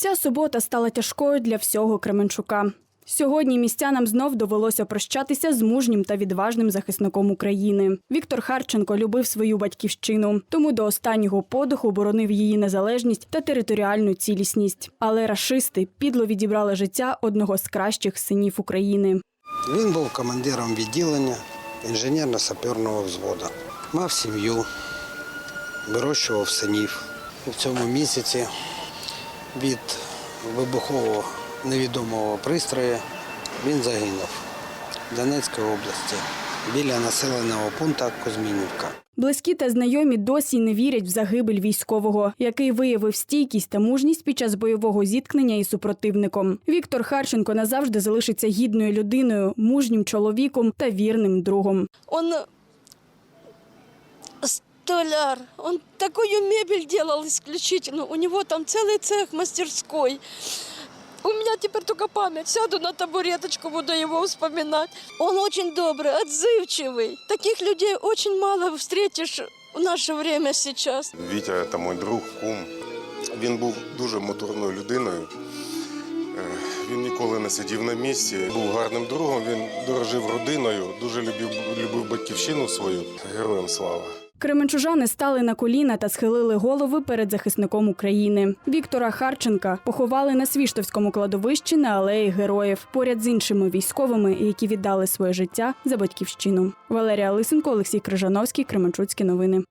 Ця субота стала тяжкою для всього Кременчука. Сьогодні містянам знов довелося прощатися з мужнім та відважним захисником України. Віктор Харченко любив свою батьківщину, тому до останнього подиху боронив її незалежність та територіальну цілісність. Але рашисти підло відібрали життя одного з кращих синів України. Він був командиром відділення інженерно-саперного взводу. Мав сім'ю, вирощував синів. У цьому місяці від вибухового невідомого пристрою він загинув в Донецькій області біля населеного пункту Кузьмінівка. Близькі та знайомі досі не вірять в загибель військового, який виявив стійкість та мужність під час бойового зіткнення із супротивником. Віктор Харченко назавжди залишиться гідною людиною, мужнім чоловіком та вірним другом. Он столяр, он такую мебель делал исключительно. У него там целый цех мастерской. У меня теперь только память. Сяду на табуреточку, буду его вспоминать. Он очень добрый, отзывчивый. Таких людей очень мало встретишь в наше время сейчас. Вітя це мій друг, кум. Він був дуже моторною людиною. Е, Він ніколи не сидів на місці. Був гарним другом. Він дорожив родиною, дуже любив, любив батьківщину свою. Героям слава. Кременчужани стали на коліна та схилили голови перед захисником України. Віктора Харченка поховали на Свіштовському кладовищі на алеї героїв поряд з іншими військовими, які віддали своє життя за батьківщину. Валерія Лисенко, Олексій Крижановський, Кременчуцькі новини.